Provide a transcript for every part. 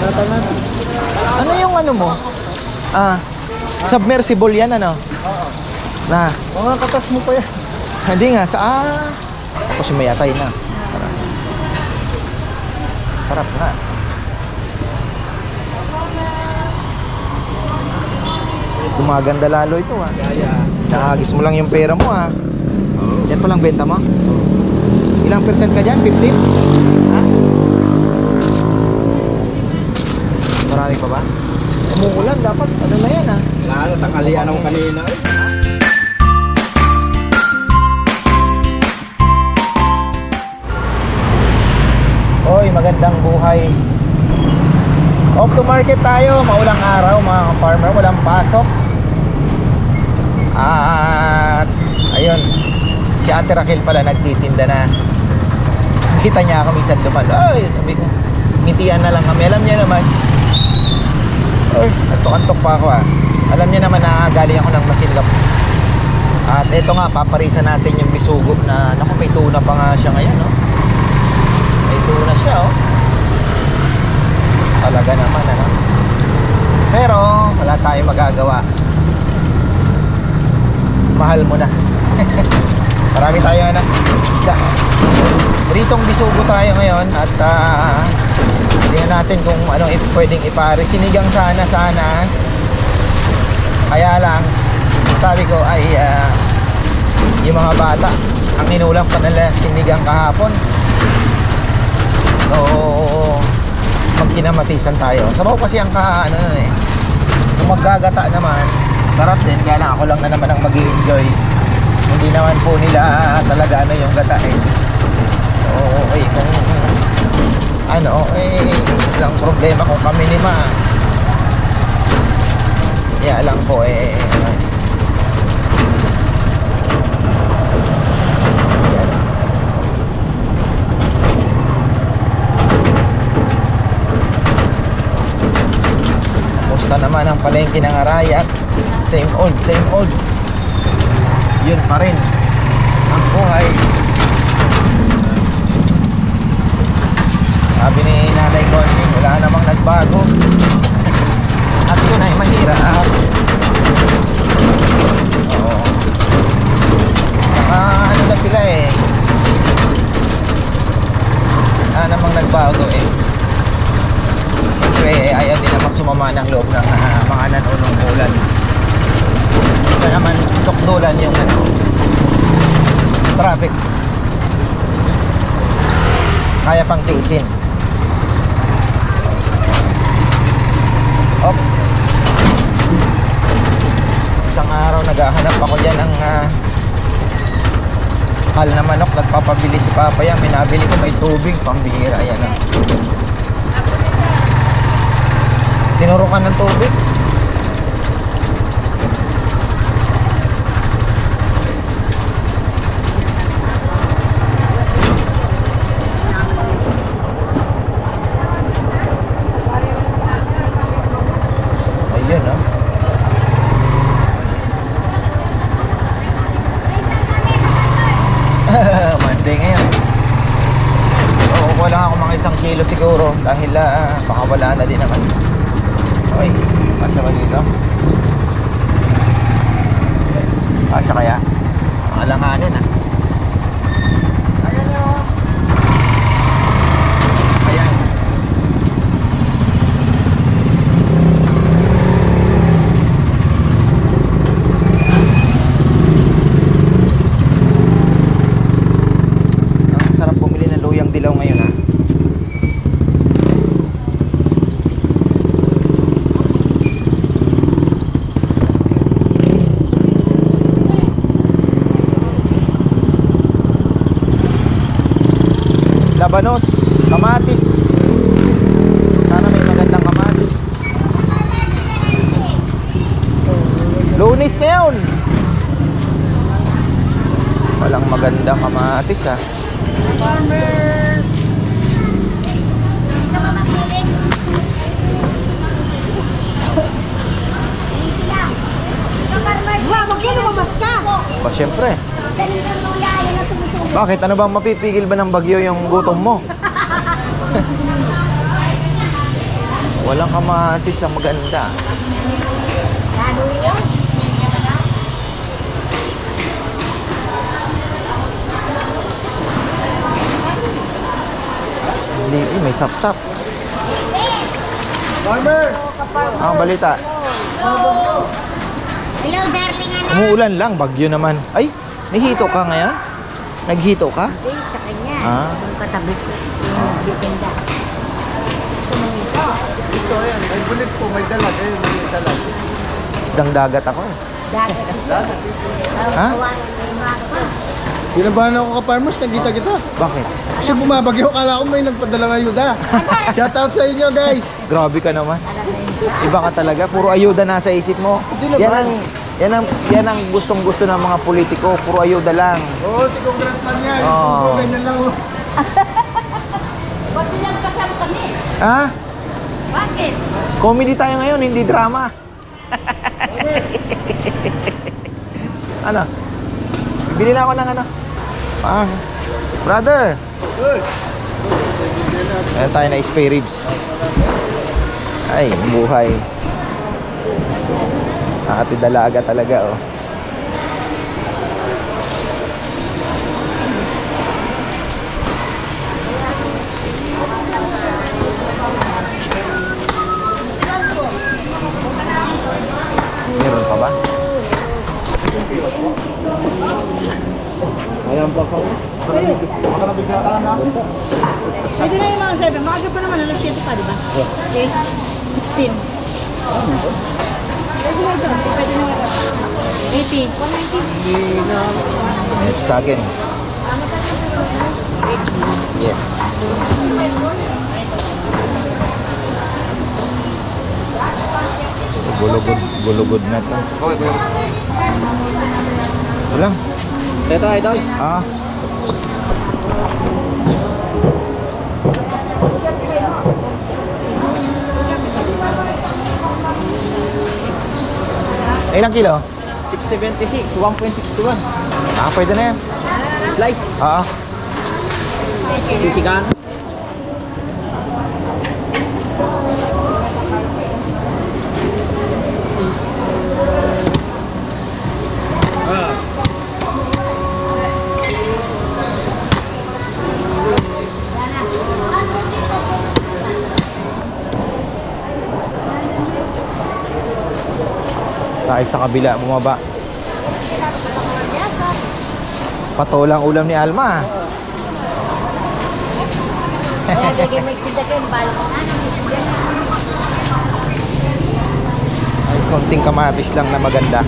Na. Ano yung ano mo? Ah, submersible yan ano? Na, Mga katas mo pa yan. hindi nga sa ah. Kasi may atay na. Sarap. Sarap na. Gumaganda lalo ito ah. Kaya. Nakagis mo lang yung pera mo ah. Yan pa lang benta mo? Ilang percent ka dyan? 15? Marami pa ba? Umuulan, dapat ano na yan ah. Lalo, tanghalian ako kanina. Hoy, magandang buhay. Off to market tayo, maulang araw mga farmer, walang pasok. At ayun, si Ate Raquel pala nagtitinda na. Kita niya ako minsan dumalo. Ay, sabi ko, ngitian na lang kami. Alam niya naman, ay, antok-antok pa ako ah. Alam niya naman na galing ako ng Masinlap. At ito nga, paparisan natin yung bisugo na, naku, may tuna pa nga siya ngayon, no? May tuna siya, oh. Talaga naman, ano? Pero, wala tayong magagawa. Mahal mo na. Marami tayo, ano? Isda. Ritong bisugo tayo ngayon at ah, tingnan natin kung ano if pwedeng ipare. Sinigang sana, sana. Kaya lang, sabi ko ay ah, yung mga bata, ang inulang pa nila sinigang kahapon. So, magkinamatisan tayo. Sabaw kasi ang ka, ano nun eh. Kung maggagata naman, sarap din. Kaya lang ako lang na naman ang mag enjoy Hindi naman po nila talaga ano yung gata eh. So, eh, kung ano, eh, lang problema kung kami lima. Kaya lang po eh, yan. Musta naman ang palengke ng Arayat? Same old, same old. Yun pa rin. Ang buhay. Sabi ni Nanay Conning, wala namang nagbago. At yun ay mahirap. Oo. Saka ano na sila eh. Wala namang nagbago eh. Siyempre, eh, ayaw din namang sumama ng loob ng ah, mga nanunong ulan. Ito naman, sukdulan yung ano, traffic. Kaya pang tiisin. Op. Isang araw naghahanap ako dyan ng ah, kal na manok. Nagpapabili si Papa yan. Minabili ko may tubig. Pambihira. Ayan ah. Tinurukan ng tubig. Ayun, ah. Monday ngayon. Oo, kuha lang ako mga isang kilo siguro dahil ah, baka wala na din naman. Oy, kasya ba dito? Kasya kaya? Ang alanganin ah. Ayan o. Ayan. Ang sarap bumili ng luyang dilaw ngayon ah. Labanos, kamatis. Sana may magandang kamatis. Lunis ngayon. Walang magandang kamatis ah. Wow, wag yan lumabas ka! Ba syempre. Bakit? Ano bang mapipigil ba ng bagyo yung gutom mo? Walang kamatis ang maganda. Hindi, eh, may sapsap. Farmer! Ang balita. Hello, darling anak. Umuulan lang, bagyo naman. Ay, may hito ka ngayon? Naghito ka? Eh, sa kanya. Ah. Yung katabi ko. Yung titinda. Gusto mo nito? Ito yan, may bulit po, may dalag. Eh, may dalag. Isdang dagat ako eh. Dagat. Ha? Yung mga ko. Kinabahan ako ka farmers, nagkita kita. Bakit? Kasi bumabagyo, kala ko may nagpadalang ayuda. Shout out sa inyo guys. Grabe ka naman. Iba ka talaga. Puro ayuda nasa isip mo. Hindi naman. Yan ang, yan ang, yan ang gustong gusto ng mga politiko. Puro ayuda lang. Oo, si Congressman yan. Oo. Puro ganyan lang. oh. Ba't nilang kasama kami? Ha? Bakit? Comedy tayo ngayon, hindi drama. ano? Bili na ako ng ano? Ah, brother. Ayan tayo na spare ribs. Ay, buhay. Ate dalaga talaga, oh. Meron pa ba? Ayan pa pa. Makalabigla ka lang ako. Pwede na yung mga 7. Maaga pa naman. Alas 7 pa, di ba? Okay. 16. 80. 190. Yes, sa akin. Yes. Gulugod, gulugod na to. Walang. Ito, ito. Ah. Ilang kilo? 676, 1.61. Ah, pwede na yan. Slice. Oo. Sisigan. Tayo sa kabila, bumaba. Patolang ulam ni Alma. Na. Ay, konting kamatis lang na maganda.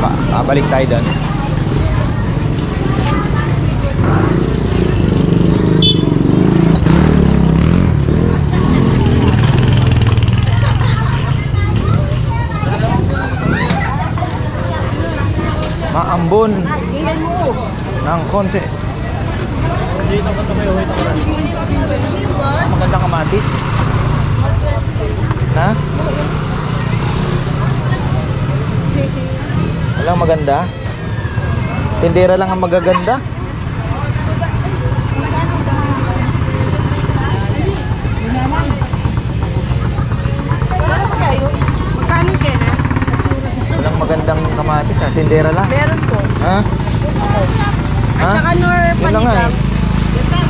Pa, babalik tayo doon. Mo? ng konti. Magandang kamatis. Na? Walang maganda. Tindera lang ang magaganda. Walang magandang kamatis ha. Tindera lang. Po. Ha? Ha? Saka nor Yun na nga eh.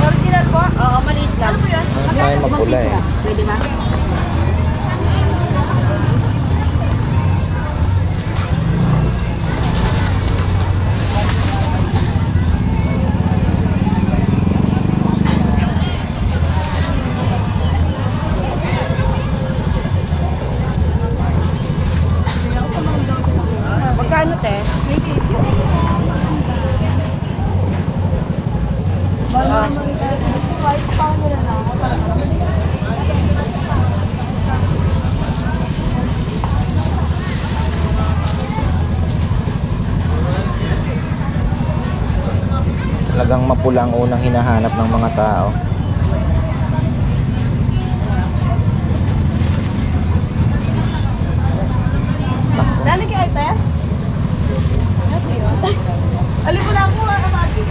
Original po? Oo, maliit lang. Ano po yun? Ay, magpula eh. Pwede ba? Magkano te? Talagang mapula ang unang hinahanap ng mga tao. Nani kaya te? Alim mo lang po, kapatid.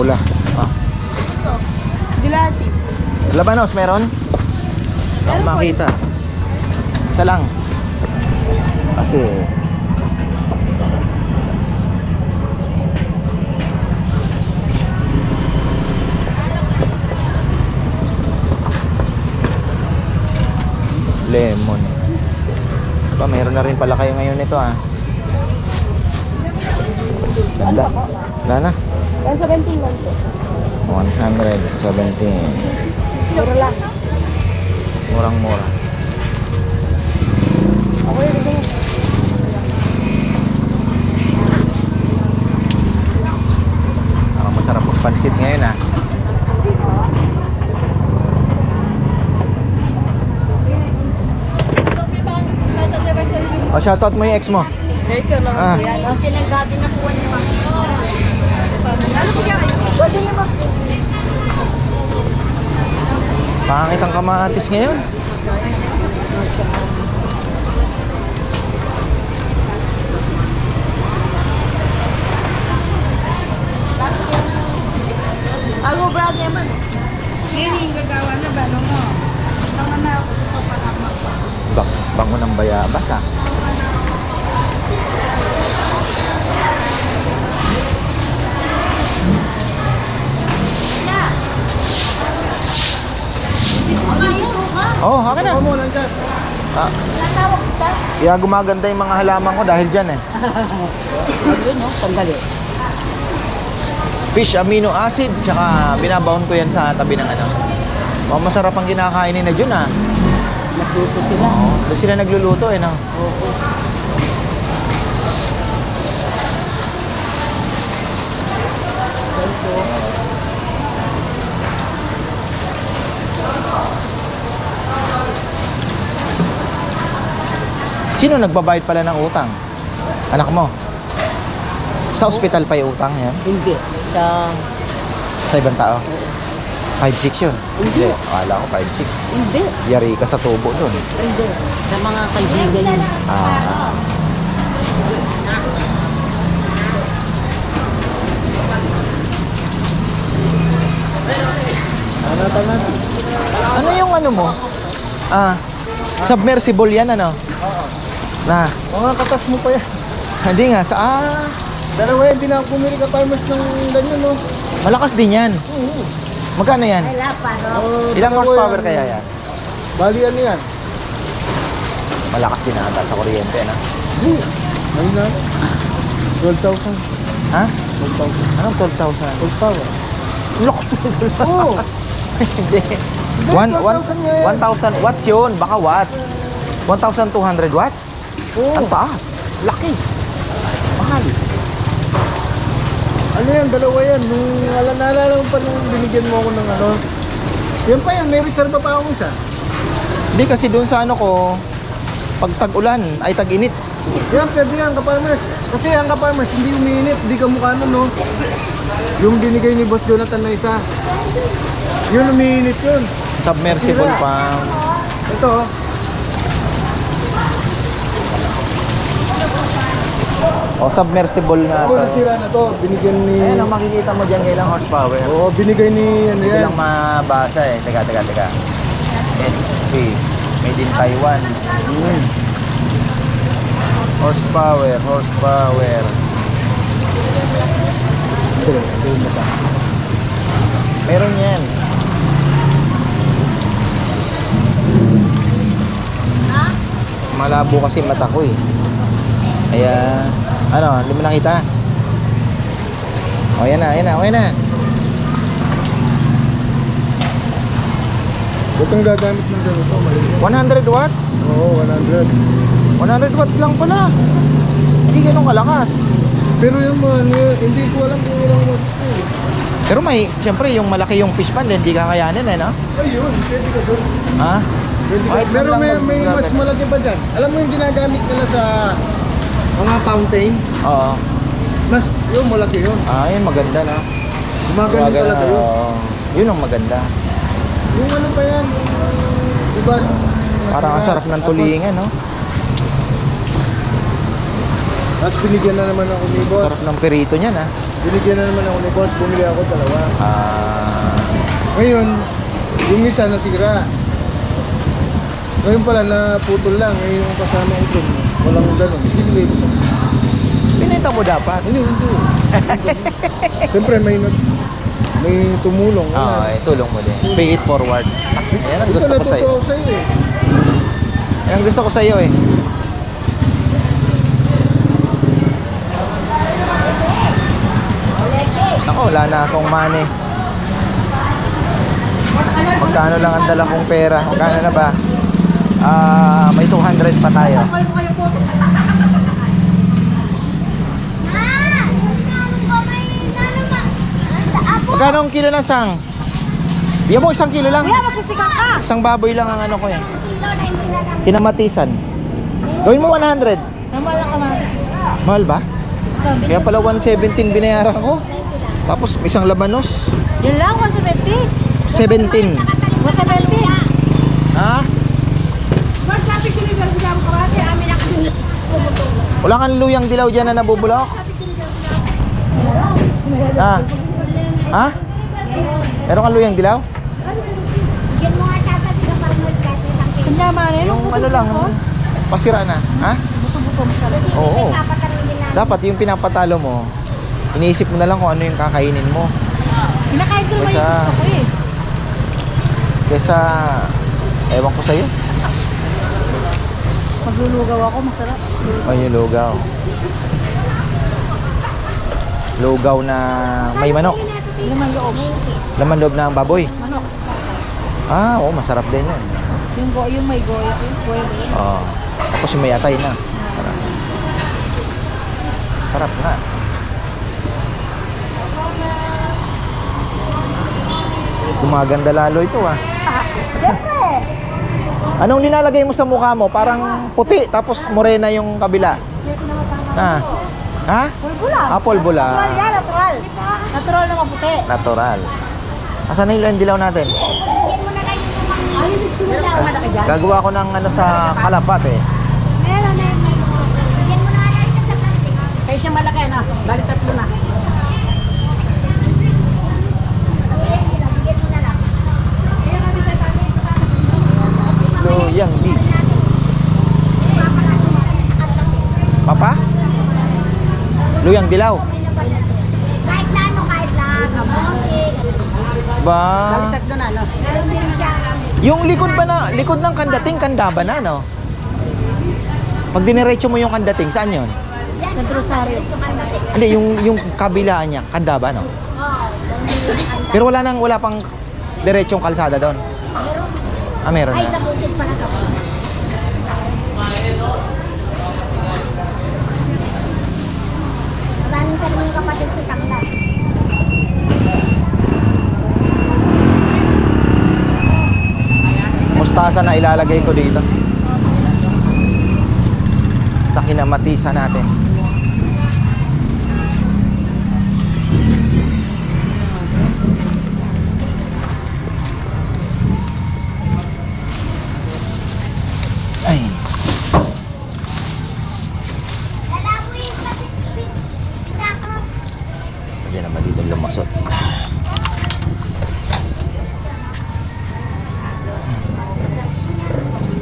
Pula. Ah. Dilati. Labanos, meron? Ako makita. Isa lang. Kasi... Lemon. Ba, meron na rin pala kayo ngayon nito ah. Ganda. Wala na. 117 lang to. 117. Mura lang. Murang-mura. Ako yung gusto mo. Parang masarap magpansit ngayon ah. O, shoutout mo yung ex mo. Ito lang Ah. yan. Ang pinagdati na po niya. Ano po yan? Pwede niya ba? Pangit ang kamatis ngayon. Ako, brother man. Ngayon yung gagawa na ba? Ano mo? Tama na ako sa. Bak bango ng bayabas ah. Oh, haka na. Mo, nandyan. Ah, Natawag kita? kaya gumaganda yung mga halaman ko dahil dyan eh. Ayun, no? Sandali. Fish amino acid, tsaka binabaon ko yan sa tabi ng ano. Oh, masarap ang kinakain nila dyan ah. Nagluto sila. Oh, doon sila nagluluto eh no. Oo. Sino nagbabayad pala ng utang? Anak mo? Sa ospital pa yung utang yan? Hindi. Sa... Sa ibang tao? 5'6 yun? Hindi. Akala ko 5'6. Hindi. Yari ka sa tubo doon. Hindi. Sa mga kaibigan niya. Ah. Ano natin? Ano yung ano mo? Ah, submersible yan ano? Na, Mga katas mo pa yan. hindi nga, sa ah, Dalawa yan, di na ako pumili ka farmers ng ganyan, no? malakas din yan. Oo. Magkano yan? Wala pa, no? Oh, Ilang dalawa horsepower yan. kaya yan? Bali ano yan? Malakas din ata sa kuryente na. Hindi. Ano na? 12,000. Ha? 12,000. Anong 12,000? Horsepower. Lakas mo Oo. Hindi. One, one, 12,000 nga yan. 1,000 watts yun. Baka watts. 1,200 watts? Oo. Ang taas. Laki. Mahal. Ano yan, dalawa yan. Nung ala, naalala mo pa nung binigyan mo ako ng ano. Yan pa yan, may reserva pa akong isa. Hindi kasi doon sa ano ko, pag tag-ulan ay tag-init. Yan, pwede yan, kaparmers. Kasi ang kaparmers, hindi umiinit, hindi ka mukha nun, no? Yung binigay ni Boss Jonathan na isa. Yun, umiinit yun. Submersible Sira. pa. Ito, O, submersible nga Ito, to. nasira na to. Binigyan ni... Ayan, ang makikita mo dyan kailang horsepower. Oo, binigay ni... Ano Hindi yan? lang mabasa eh. Teka, teka, teka. SP. Made in Taiwan. Hmm. Horsepower, horsepower. Meron yan. Malabo kasi mata ko eh. Kaya, ano, hindi mo nakita? O, yan na, yan na, o, yan na. Ba't ang gagamit ng ganito? Mali. 100 watts? Oo, 100. 100 watts lang pala. Hindi ganun kalakas. Pero yung mga, ano, hindi ko alam kung ilang watts ito eh. Pero may, siyempre, yung malaki yung fish pan, hindi kakayanin eh, no? Ayun, pwede ka doon. Ha? Pwede ka. Kahit man Pero lang may, mag- may mas malaki pa dyan. Alam mo yung ginagamit nila sa mga fountain? Oo. Mas, yun, malaki yun. Ah, yun, maganda na. Gumagano talaga yun. Oo. Yun ang maganda. Yung ano pa yan? Diba? Parang ang sarap ng Tapos, tulingan, no? Tapos binigyan na naman ako ni boss. Sarap ng perito niyan ah. Binigyan na naman ako ni boss. Bumili ako dalawa. Ah, Ngayon, yung isa nasira. Ngayon pala naputol lang. Ngayon yung kasama ko dun. Walang ganun. Binigay ko sa pinita mo dapat. Hindi, hindi. Siyempre may nag may tumulong. Oo, Wala. eh, tulong mo din. Pay it forward. Yan ang Ito gusto ko sa'yo. ako sa'yo eh. Yan ang gusto ko sa'yo eh. Ako, wala na akong money. Magkano lang ang dala kong pera? Magkano na ba? Ah, may 200 pa tayo. Magkano ang kilo ng sang? Yan mo, isang kilo lang. Kuya, magsisigang ka! Isang baboy lang ang ano ko yan. Kinamatisan. Gawin mo 100. Naman lang ka Mahal ba? Kaya pala 117 binayaran ko. Tapos isang labanos. Yun lang, 170. 17. 170. Ha? First sabi ko ni Verbo Jam ko kasi amin ako Wala kang luyang dilaw dyan na nabubulok? Ha? Ha? Meron kang luyang dilaw? Bigyan mo nga siya sa sila farmers kahit isang kilo. Kanya man, eh, Yung ano lang, pasira na. Ha? Kasi Oo. may papatanong din namin. Dapat yung pinapatalo mo, iniisip mo na lang kung ano yung kakainin mo. Kinakain ko naman yung gusto ko eh. Kesa, ewan ko sa'yo. Maglulugaw ako, masarap. O yung lugaw. Lugaw na may manok. Laman loob. Laman loob na ang baboy. Manok. Ah, oo, masarap din yun. Yung, go, yung may goya. Yung goya? Oo. Tapos yung may atay na. Sarap. Sarap na. Gumaganda lalo ito ah. Siyempre! Anong nilalagay mo sa mukha mo? Parang puti, tapos morena yung kabila. Ha? Ha? Pulbula. Ah, pulbula. Natural yan, natural. Natural na maputi. Natural. Asan na yung dilaw natin? Gagawa ko ng ano sa kalapat eh. Meron na yung may Bigyan mo na lang siya sa plastic. Kaya siya malaki na. Bali tatlo na. Bigyan mo na lang. Loyang di. Papa? Luyang dilaw. Kahit na ano, kahit na kamote. Ba? Yung likod ba na, likod ng kandating, kanda ba na, no? Pag diniretso mo yung kandating, saan yun? Sa Rosario. Hindi, yung, yung kabilaan niya, kanda ba, no? Pero wala nang, wala pang diretsong kalsada doon. Ah, meron Ay, na. sa bukid pala sa Maraming pa rin yung kapatid sa Tanglad. Mustasa na ilalagay ko dito. Sa kinamatisa natin. Lumasot.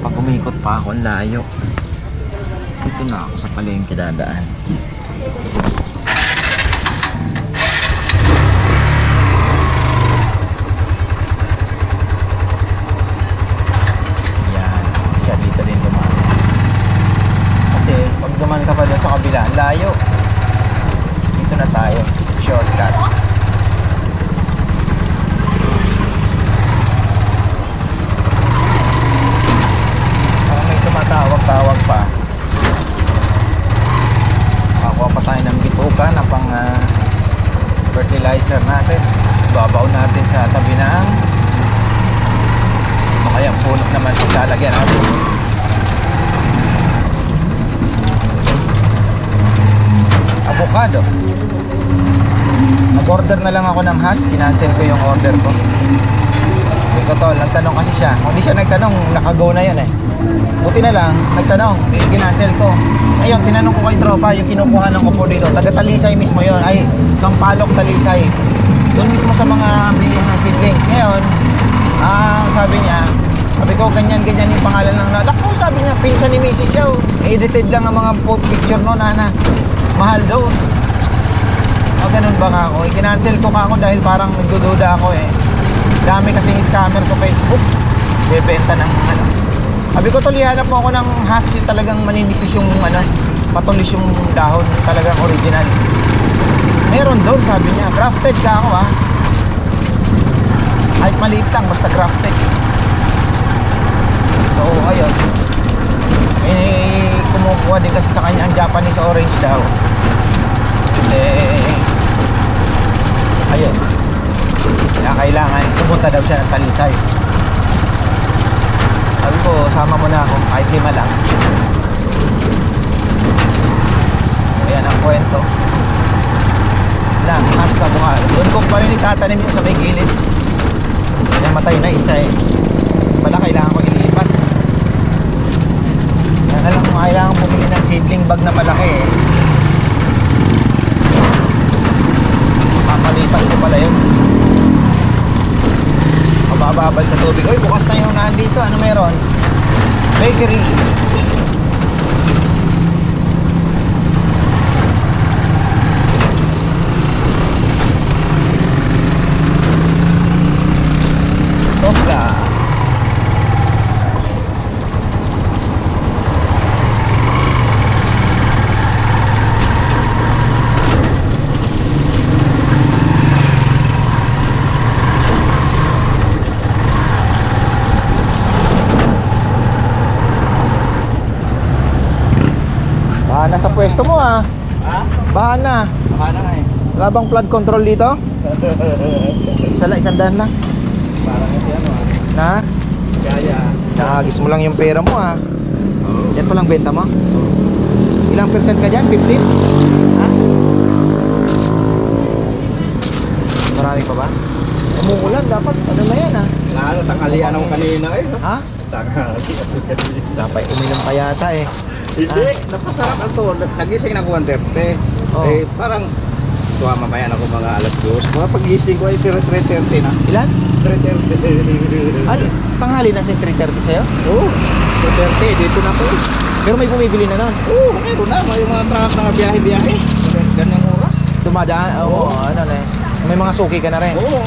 Pag umikot pa ako, layo. Dito na ako sa palengke dadaan. Yan. Siya dito din dumaan. Kasi pag dumaan ka pa doon sa kabila, ang layo. Dito na tayo. Shortcut. Parang may tumatawag-tawag pa. Kakuha pa tayo ng bituka na pang ah, fertilizer natin. Babaw natin sa tabi ng ano kaya puno naman lalagyan natin. Avocado. Nag-order na lang ako ng hash. Kinancel ko yung order ko. ko tol, nagtanong kasi siya. Kung di siya nagtanong, nakago na yun eh. Buti na lang, nagtanong, kinancel ko. Ayun, tinanong ko kay tropa, yung kinukuha ng kupo dito. Taga Talisay mismo yon ay Sampalok Talisay. Doon mismo sa mga bilihan ng seedlings. Ngayon, ah, sabi niya, sabi ko, ganyan-ganyan yung pangalan ng na. Naku, sabi niya, pinsan ni Missy Chow. Edited lang ang mga picture no, nana. Mahal daw. O ganun ba ka ako? I-cancel ko ka ako dahil parang nagdududa ako eh. Dami kasing scammer sa Facebook. Bebenta ng ano. Sabi ko tuloy hanap mo ako ng hash yung talagang maninipis yung ano, patulis yung dahon, talagang original. Meron doon sabi niya, grafted ka ako ah. Kahit maliit lang, basta grafted. So ayun. Eh, kumukuha din kasi sa kanya ang Japanese orange daw. Eh, ayun. Kaya kailangan, pumunta daw siya ng Talisay. Sabi ko, sama mo na ako, kahit lima lang. Ayan ang kwento. Lang, nasa sa bunga. Doon ko pa rin itatanim yung sa may gilid. Namatay na isa eh. Wala, kailangan ko na lang, kailangan bumili ng seedling bag na malaki eh. Papalipat ko pala yun. Mabababal sa tubig. Uy, bukas na yung unahan dito. Ano meron? Bakery. Topla. Bahan na sa pwesto mo ah. Ha? Bahan na. Baka na nga eh. Wala bang flood control dito? Isa lang, isang daan lang. Parang kasi ano ah. Na? Gaya. Nakagis mo lang yung pera mo ah. Yan pa lang benta mo? Ilang percent ka dyan? 15? Ha? Marami pa ba? Umuulan dapat. Ano na yan ah? Lalo, tanghalian ako kanina eh. no? Ha? Tanghali ako kanina. Dapat uminom pa yata eh. Hindi, napasarap ang to. Nagising na ako 1.30. Oh. Eh, parang tuwa mamaya na ako mga alas 2. Mga pagising ko ay 3.30 na. Ilan? 3.30. Al tanghali na si 3.30 sa'yo? Oo, 3.30. Dito na ako. eh. Pero may bumibili na nun. Oo, meron na. May mga truck na biyahe-biyahe. Ganyang oras. Dumadaan. Oo, ano na eh. May mga suki ka na rin. Oo.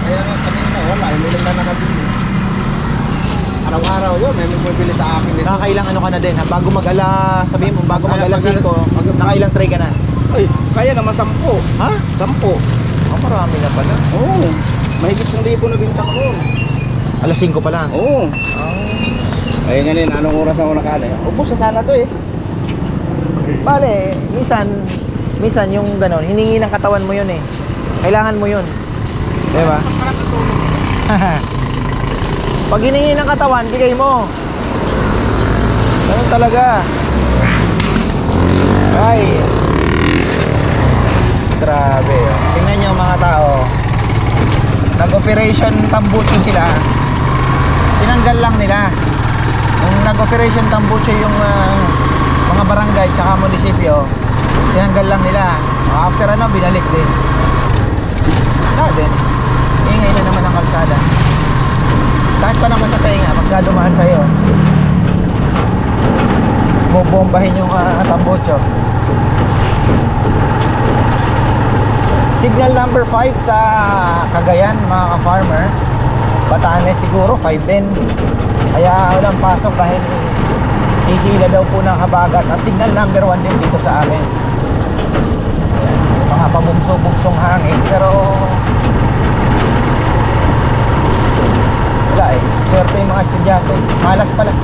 Kaya nga kanina, wala. Hindi lang na nakabili. Araw-araw yun, may bumibili sa akin dito. Nakakailang ano ka na din ha? Bago mag-ala, sabihin mo, bago mag-ala mag- 5, mag- nakailang tray ka na? Ay, kaya naman 10. Ha? 10. Oh, marami na pala. Oo. Mahigit siyang libo na binta ko. Alas 5 pa lang. Oo. Ay, ganun, anong oras na ako nakala? Ubus na sana to eh. Bale, minsan, minsan yung ganon, hiningi ng katawan mo yun eh. Kailangan mo yun. Di ba? Pag hiningi ng katawan, bigay mo. Ganun talaga. Ay. Grabe. Tingnan nyo mga tao. Nag-operation tambucho sila. Tinanggal lang nila. Nung nag-operation tambucho yung ah, mga barangay tsaka munisipyo, tinanggal lang nila. After ano, binalik din. Wala din. Ingay na naman ang kalsada. Sakit pa naman sa tenga pagka dumaan sa'yo. Bobombahin yung uh, tambocho. Signal number 5 sa Cagayan, mga ka-farmer. Batanes siguro, 5 din. Kaya walang pasok dahil hihila daw po ng habagat. At signal number 1 din dito sa amin. Mga pabugso-bugsong hangin. Pero wala eh. Swerte yung mga estudyante. Malas pala.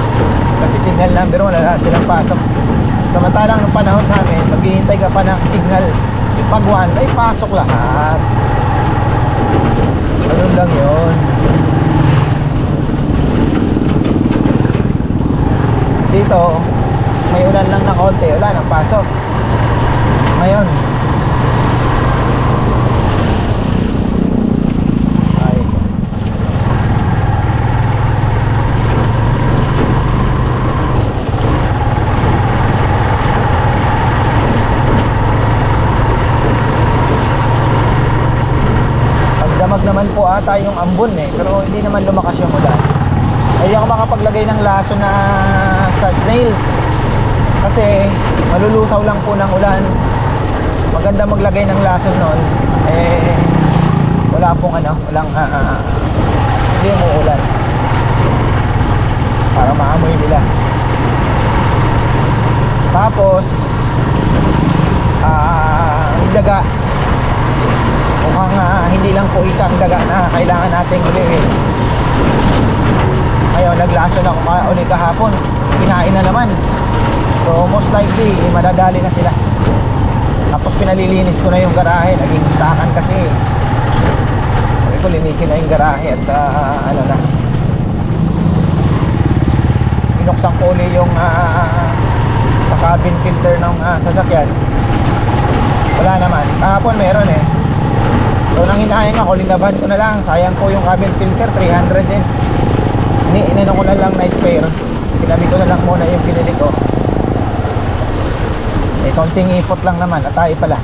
Kasi signal number 1, wala silang pasok. Samantalang nung panahon namin, maghihintay ka pa ng signal. Pag 1, ay pasok lahat. Ganun lang yun. Dito, may ulan lang na konti, wala nang pasok. Ngayon, ay, tayong ambon eh. Pero hindi naman lumakas yung ulan. Hindi ako makapaglagay ng laso na sa snails. Kasi malulusaw lang po ng ulan. Maganda maglagay ng laso noon. Eh, wala pong ano, walang ah, ah, hindi umuulan. Para maamoy nila. Tapos, ah, yung daga. Mukhang ah, hindi lang po isang daga na kailangan nating ulihin. Ngayon, naglaso na kumain ulit kahapon. Kinain na naman. So, most likely, eh, madadali na sila. Tapos pinalilinis ko na yung garahe. Naging stakan kasi. Sabi ko, linisin na yung garahe at ah, ano na. Binuksan ko uli yung ah, sa cabin filter ng ah, sasakyan. Wala naman. Kahapon meron eh. So nang hinahing ako, linaban ko na lang. Sayang po yung cabin filter, 300 din. Ini inano ko na lang na spare. Kinabi ko na lang muna yung binili ko. Eh, konting ipot lang naman. Atay pala.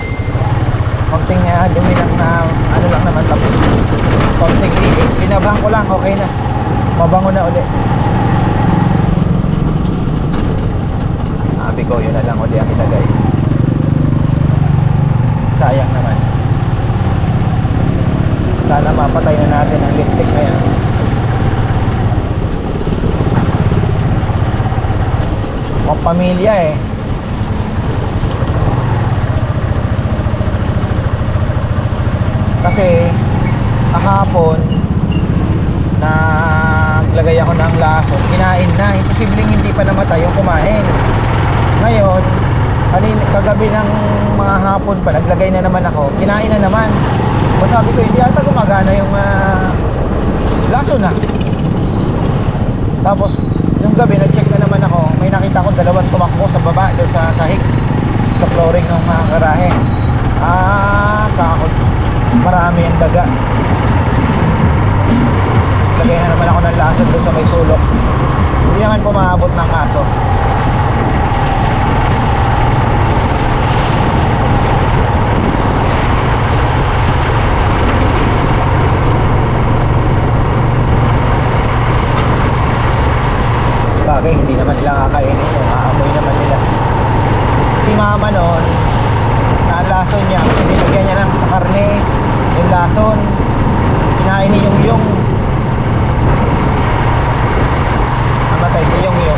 Konting uh, dumi lang na ano lang naman tapos. Konting ipit. Binabang ko lang, okay na. Mabango na uli. Sabi ko, yun na lang uli ang ilagay. Sayang naman. Sana mapatay na natin ang lipstick na yan. Pamilya eh. Kasi kahapon naglagay ako ng laso, kinain na, imposibleng hindi pa namatay yung kumain. Ngayon, kanin, kagabi ng mga hapon pa, naglagay na naman ako, kinain na naman. Masabi ko, hindi ata gumagana yung ah, laso na. Tapos, yung gabi, nag-check na naman ako, may nakita ko dalawang tumakbo sa baba, doon sa sahig, sa flooring ng mga garahe. Ah, kakot. Marami ang daga. Lagay na naman ako ng laso doon sa may sulok. Hindi naman pumaabot ng kaso. Bagay, hindi naman nila kakainin yung aamoy naman nila. Si mama noon, nalason niya, kasi niya ng sa karne, yung lason, kinain ni yung yung. Namatay si yung yung.